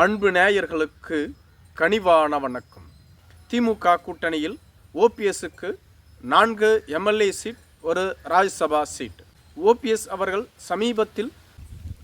அன்பு நேயர்களுக்கு கனிவான வணக்கம். திமுக கூட்டணியில் ஓபிஎஸ்க்கு நான்கு எம்எல்ஏ சீட் ஒரு ராஜ்யசபா சீட். ஓபிஎஸ் அவர்கள் சமீபத்தில்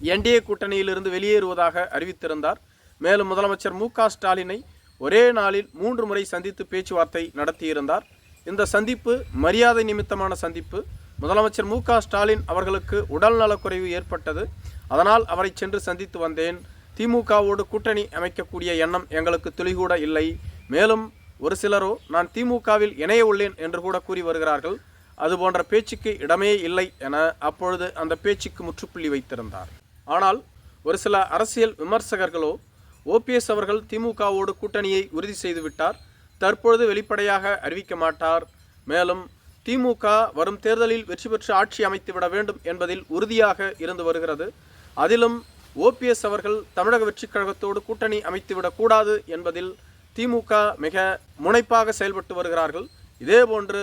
என்டிஏ கூட்டணியிலிருந்து வெளியேறுவதாக அறிவித்திருந்தார். மேலும் முதலமைச்சர் மு ஸ்டாலினை ஒரே நாளில் மூன்று முறை சந்தித்து பேச்சுவார்த்தை நடத்தியிருந்தார். இந்த சந்திப்பு மரியாதை நிமித்தமான சந்திப்பு. முதலமைச்சர் மு ஸ்டாலின் அவர்களுக்கு உடல் நலக்குறைவு ஏற்பட்டது. அதனால் அவரை சென்று சந்தித்து வந்தேன். திமுகவோடு கூட்டணி அமைக்கக்கூடிய எண்ணம் எங்களுக்கு துளிகூட இல்லை. மேலும் ஒரு சிலரோ நான் திமுகவில் இணைய உள்ளேன் என்று கூட கூறி வருகிறார்கள். அது போன்ற பேச்சுக்கு இடமே இல்லை என அப்பொழுது அந்த பேச்சுக்கு முற்றுப்புள்ளி வைத்திருந்தார். ஆனால் ஒரு சில அரசியல் விமர்சகர்களோ ஓபிஎஸ் அவர்கள் திமுகவோடு கூட்டணியை உறுதி செய்துவிட்டார். தற்பொழுது வெளிப்படையாக அறிவிக்க மாட்டார். மேலும் திமுக வரும் தேர்தலில் வெற்றி பெற்று ஆட்சி அமைத்துவிட வேண்டும் என்பதில் உறுதியாக இருந்து வருகிறது. அதிலும் ஓபிஎஸ் அவர்கள் தமிழக வெற்றிக் கழகத்தோடு கூட்டணி அமைத்துவிடக்கூடாது என்பதில் திமுக மிக முனைப்பாக செயல்பட்டு வருகிறார்கள். இதேபோன்று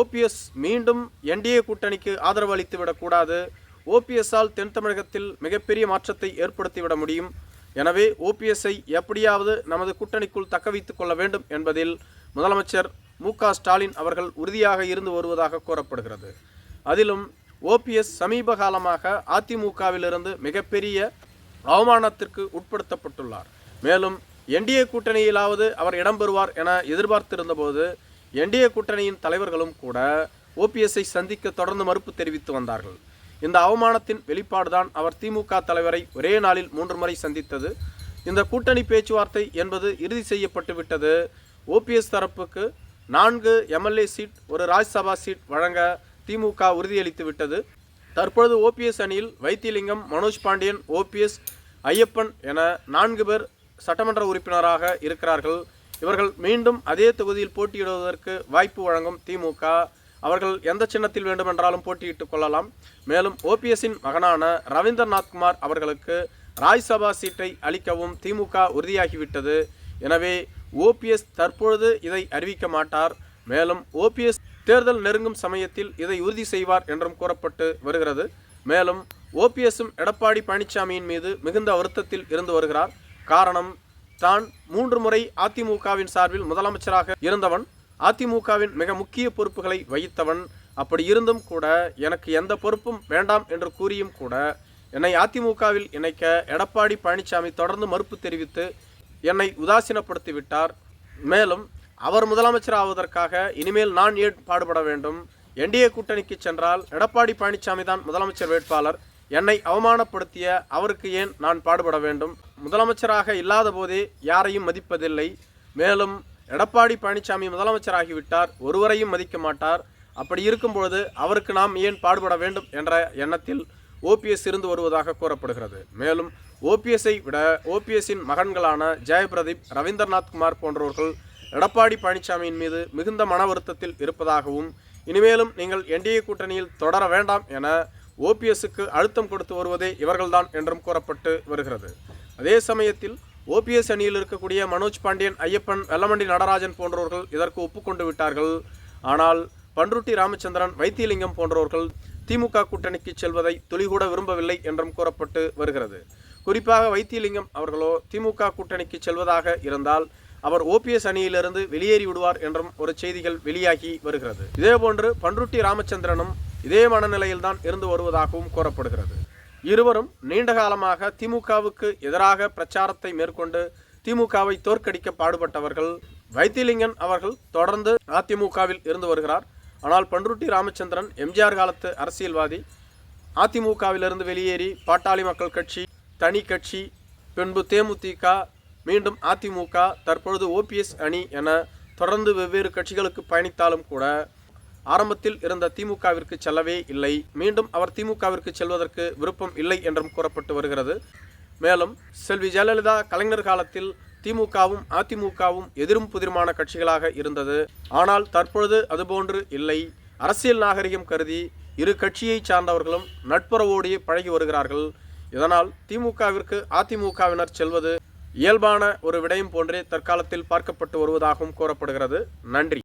ஓபிஎஸ் மீண்டும் என்டிஏ கூட்டணிக்கு ஆதரவு அளித்துவிடக்கூடாது ஓபிஎஸ்ஸால் தென் தமிழகத்தில் மிகப்பெரிய மாற்றத்தை ஏற்படுத்திவிட முடியும். எனவே ஓபிஎஸ்ஐ எப்படியாவது நமது கூட்டணிக்குள் தக்க வைத்துக் கொள்ள வேண்டும் என்பதில் முதலமைச்சர் மு க ஸ்டாலின் அவர்கள் உறுதியாக இருந்து வருவதாக கூறப்படுகிறது. அதிலும் ஓபிஎஸ் சமீப காலமாக அதிமுகவிலிருந்து மிகப்பெரிய அவமானத்திற்கு உட்படுத்தப்பட்டுள்ளார். மேலும் என்டிஏ கூட்டணியிலாவது அவர் இடம்பெறுவார் என எதிர்பார்த்திருந்தபோது என்டிஏ கூட்டணியின் தலைவர்களும் கூட ஓபிஎஸ்ஐ சந்திக்க தொடர்ந்து மறுப்பு தெரிவித்து வந்தார்கள். இந்த அவமானத்தின் வெளிப்பாடுதான் அவர் திமுக தலைவரை ஒரே நாளில் மூன்று முறை சந்தித்தது. இந்த கூட்டணி பேச்சுவார்த்தை என்பது இறுதி செய்யப்பட்டு விட்டது. ஓபிஎஸ் தரப்புக்கு நான்கு எம்எல்ஏ சீட் ஒரு ராஜ்யசபா சீட் வழங்க திமுக உறுதியளித்து விட்டது. தற்பொழுது ஓபிஎஸ் அணியில் வைத்தியலிங்கம் மனோஜ் பாண்டியன் ஓபிஎஸ் ஐயப்பன் என நான்கு பேர் சட்டமன்ற உறுப்பினராக இருக்கிறார்கள். இவர்கள் மீண்டும் அதே தொகுதியில் போட்டியிடுவதற்கு வாய்ப்பு வழங்கும் திமுக அவர்கள் எந்த சின்னத்தில் வேண்டுமென்றாலும் போட்டியிட்டுக் கொள்ளலாம். மேலும் ஓபிஎஸ்ஸின் மகனான ரவீந்திரநாத் குமார் அவர்களுக்கு ராஜ்யசபா சீட்டை அளிக்கவும் திமுக உறுதியாகிவிட்டது. எனவே ஓபிஎஸ் தற்பொழுது இதை அறிவிக்க மாட்டார். மேலும் ஓபிஎஸ் தேர்தல் நெருங்கும் சமயத்தில் இதை உறுதி செய்வார் என்றும் கூறப்பட்டு வருகிறது. மேலும் ஓபிஎஸ்ஸும் எடப்பாடி பழனிசாமியின் மீது மிகுந்த வருத்தத்தில் இருந்து வருகிறார். காரணம் தான் மூன்று முறை அதிமுகவின் சார்பில் முதலமைச்சராக இருந்தவன் அதிமுகவின் மிக முக்கிய பொறுப்புகளை வகித்தவன். அப்படி இருந்தும் கூட எனக்கு எந்த பொறுப்பும் வேண்டாம் என்று கூறியும் கூட என்னை அதிமுகவில் இணைக்க எடப்பாடி பழனிசாமி தொடர்ந்து மறுப்பு தெரிவித்து என்னை உதாசீனப்படுத்தி விட்டார். மேலும் அவர் முதலமைச்சர் ஆவதற்காக இனிமேல் நான் ஏன் பாடுபட வேண்டும்? என்டிஏ கூட்டணிக்கு சென்றால் எடப்பாடி பழனிசாமி தான் முதலமைச்சர் வேட்பாளர். என்னை அவமானப்படுத்திய அவருக்கு ஏன் நான் பாடுபட வேண்டும்? முதலமைச்சராக இல்லாத போதே யாரையும் மதிப்பதில்லை. மேலும் எடப்பாடி பழனிசாமி முதலமைச்சராகிவிட்டார். ஒருவரையும் மதிக்க மாட்டார். அப்படி இருக்கும்பொழுது அவருக்கு நாம் ஏன் பாடுபட வேண்டும் என்ற எண்ணத்தில் ஓபிஎஸ் இருந்து வருவதாக கூறப்படுகிறது. மேலும் ஓபிஎஸ்ஐ விட ஓபிஎஸ்ஸின் மகன்களான ஜெயபிரதீப் ரவீந்திரநாத் குமார் போன்றவர்கள் எடப்பாடி பழனிசாமியின் மீது மிகுந்த மன வருத்தத்தில் இருப்பதாகவும் இனிமேலும் நீங்கள் என்டிஏ கூட்டணியில் தொடர வேண்டாம் என ஓபிஎஸ்க்கு அழுத்தம் கொடுத்து வருவதே இவர்கள்தான் என்றும் கூறப்பட்டு வருகிறது. அதே சமயத்தில் ஓபிஎஸ் அணியில் இருக்கக்கூடிய மனோஜ் பாண்டியன் ஐயப்பன் வெல்லமண்டி நடராஜன் போன்றவர்கள் இதற்கு ஒப்புக்கொண்டு விட்டார்கள். ஆனால் பன்ருட்டி ராமச்சந்திரன் வைத்தியலிங்கம் போன்றவர்கள் திமுக கூட்டணிக்கு செல்வதை துளிகூட விரும்பவில்லை என்றும் கூறப்பட்டு வருகிறது. குறிப்பாக வைத்தியலிங்கம் அவர்களோ திமுக கூட்டணிக்கு செல்வதாக இருந்தால் அவர் ஓபிஎஸ் அணியிலிருந்து வெளியேறி விடுவார் என்றும் ஒரு செய்திகள் வெளியாகி வருகிறது. இதேபோன்று பன்ருட்டி ராமச்சந்திரனும் இதே மனநிலையில்தான் இருந்து வருவதாகவும் கூறப்படுகிறது. இருவரும் நீண்ட காலமாக திமுகவுக்கு எதிராக பிரச்சாரத்தை மேற்கொண்டு திமுகவை தோற்கடிக்க பாடுபட்டவர்கள் வைத்திலிங்கன் அவர்கள் தொடர்ந்து அதிமுகவில் இருந்து வருகிறார். ஆனால் பன்ருட்டி ராமச்சந்திரன் எம்ஜிஆர் காலத்து அரசியல்வாதி அதிமுகவிலிருந்து வெளியேறி பாட்டாளி மக்கள் கட்சி தனி கட்சி பின்பு தேமுதிக மீண்டும் அதிமுக தற்பொழுது ஓபிஎஸ் அணி என தொடர்ந்து வெவ்வேறு கட்சிகளுக்கு பயணித்தாலும் கூட ஆரம்பத்தில் இருந்த திமுகவிற்கு செல்லவே இல்லை. மீண்டும் அவர் திமுகவிற்கு செல்வதற்கு விருப்பம் இல்லை என்றும் கூறப்பட்டு வருகிறது. மேலும் செல்வி ஜெயலலிதா கலைஞர் காலத்தில் திமுகவும் அதிமுகவும் எதிரும் புதிருமான கட்சிகளாக இருந்தது. ஆனால் தற்பொழுது அதுபோன்று இல்லை. அரசியல் நாகரிகம் கருதி இரு கட்சியை சார்ந்தவர்களும் நட்புறவோடு பழகி வருகிறார்கள். இதனால் திமுகவிற்கு அதிமுகவினர் செல்வது இயல்பான ஒரு விடயம் போன்றே தற்காலத்தில் பார்க்கப்பட்டு வருவதாகவும் கூறப்படுகிறது. நன்றி.